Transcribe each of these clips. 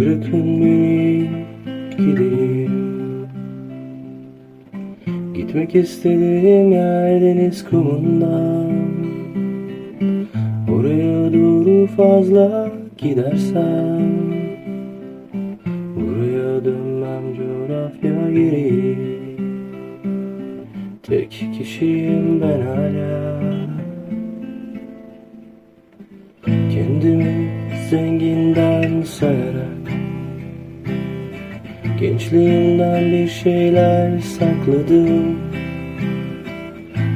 Bırakın beni gideyim. Gitmek istediğim yer deniz kumundan Oraya doğru fazla gidersem Buraya dönmem coğrafya geri Tek kişiyim ben hala Gençliğimden bir şeyler sakladım.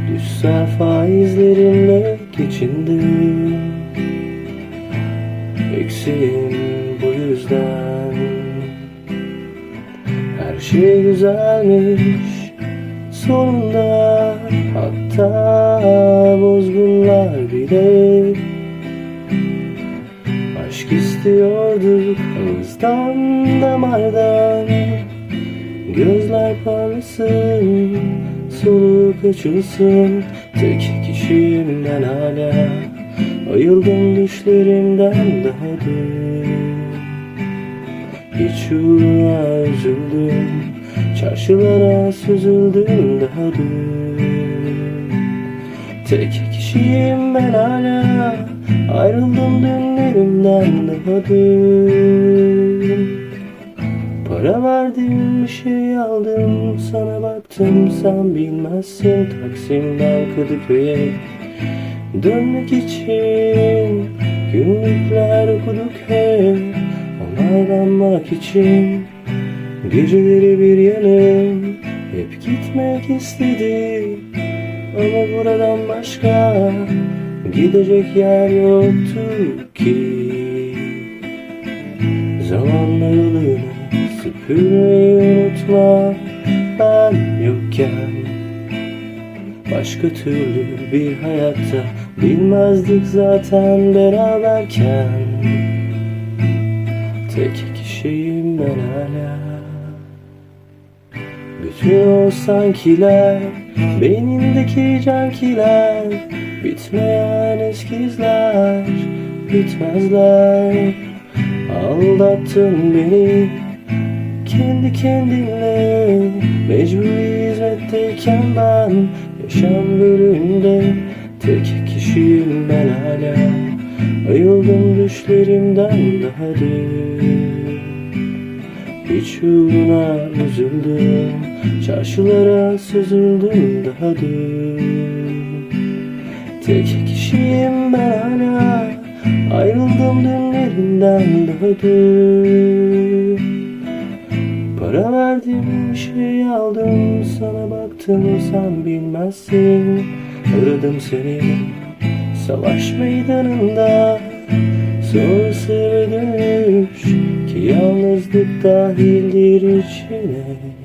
Düşsel faizlerimle geçindim. Eksiğim bu yüzden. Her şey güzelmiş sonunda. Hatta bozgunlar bile. Aşk istiyorduk ağızdan damardan Gözler parlasın, soluk açılsın. Tek kişiyim ben hala Ayıldım düşlerimden daha dün Hiç uğruna üzüldüm Çarşılara süzüldüm daha dün Tek kişiyim ben hala Ayrıldım dünlerimden daha dün Para verdim bir şey aldım Sana baktım sen bilmezsin. Taksim'den Kadıköy'e Dönmek için Günlükler okuduk hep. Onaylanmak için Geceleri bir yanım Hep gitmek istedi Ama buradan başka Gidecek yer yoktu ki. Zamanlarını süpürmeyi unutma Ben yokken Başka türlü bir hayatta Bilmezdik zaten beraberken. Tek kişiyim ben hala. Bütün o sankiler Beynindeki cankiler Bitmeyen eskizler Bitmezler. Aldattın beni Kendi kendinle Mecburi hizmetteyken ben Yaşam bölümünde Tek kişiyim ben hala. Ayıldım düşlerimden daha dün hiç uğruna üzüldüm. Çarşılara süzüldüm daha dün Tek kişiyim ben hala. Ayrıldım dünlerinden daha dün Para verdim şey aldım Sana baktım sen bilmezsin. Aradım seni Savaş meydanında. Sonrası ve dönüş Ki yalnızlık dahildir içine